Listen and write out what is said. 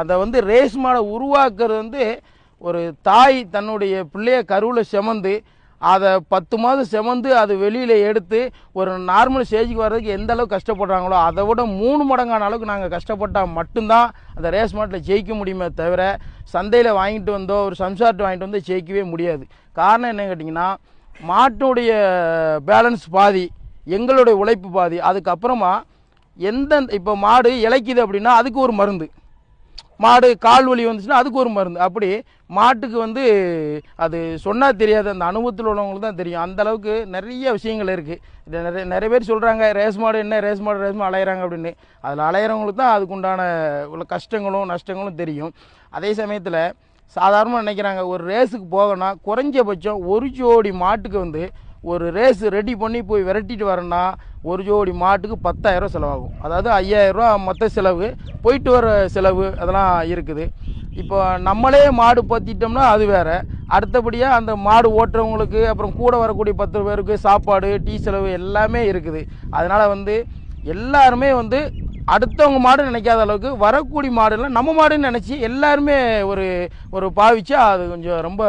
அதை வந்து ரேஸ் மாடை உருவாக்குறது வந்து ஒரு தாய் தன்னுடைய பிள்ளைய கருவில் செமந்து அதை பத்து மாதம் செமந்து அது வெளியில் எடுத்து ஒரு நார்மல் ஸ்டேஜுக்கு வர்றதுக்கு எந்த அளவுக்கு கஷ்டப்படுறாங்களோ அதை விட மூணு மடங்கான அளவுக்கு நாங்கள் கஷ்டப்பட்டால் மட்டும்தான் அந்த ரேஸ் மாட்டில் ஜெயிக்க முடியுமே தவிர சந்தையில் வாங்கிட்டு வந்தோ ஒரு சம்சார்ட்டு வாங்கிட்டு வந்தோ ஜெயிக்கவே முடியாது. காரணம் என்ன கேட்டிங்கன்னா மாட்டுடைய பேலன்ஸ் பாதி எங்களுடைய உழைப்பு பாதி. அதுக்கப்புறமா எந்த இப்போ மாடு இளைக்குது அப்படின்னா அதுக்கு ஒரு மருந்து. மாடு கால் வலி வந்துச்சுன்னா அதுக்கு ஒரு மருந்து. அப்படி மாட்டுக்கு வந்து அது சொன்னால் தெரியாது. அந்த அனுபவத்தில் உள்ளவங்களுக்கு தான் தெரியும். அந்த அளவுக்கு நிறைய விஷயங்கள் இருக்குது நிறைய நிறைய பேர் சொல்கிறாங்க ரேஸ் மாடு என்ன ரேஸ் மாடு ரேஸ் மாடு அலையிறாங்க அப்படின்னு. அதில் அலையிறவங்களுக்கு தான் அதுக்கு உண்டான உள்ள கஷ்டங்களும் நஷ்டங்களும் தெரியும். அதே சமயத்தில் சாதாரணமாக நினைக்கிறாங்க ஒரு ரேஸுக்கு போகணும்னா குறைஞ்சபட்சம் ஒரு ஜோடி மாட்டுக்கு வந்து ஒரு ரேஸ் ரெடி பண்ணி போய் விரட்டிட்டு வரேன்னா ஒரு ஜோடி மாட்டுக்கு பத்தாயிரம் செலவாகும். அதாவது ஐயாயிரரூவா மொத்த செலவு போயிட்டு வர செலவு அதெல்லாம் இருக்குது. இப்போ நம்மளே மாடு பற்றிட்டோம்னா அது வேறு. அடுத்தபடியாக அந்த மாடு ஓட்டுறவங்களுக்கு அப்புறம் கூட வரக்கூடிய பத்து பேருக்கு சாப்பாடு டீ செலவு எல்லாமே இருக்குது. அதனால் வந்து எல்லாருமே வந்து அடுத்தவங்க மாடு நினைக்காத அளவுக்கு வரக்கூடிய மாடுலாம் நம்ம மாடுன்னு நினச்சி எல்லாருமே ஒரு ஒரு பாவிச்சா அது கொஞ்சம் ரொம்ப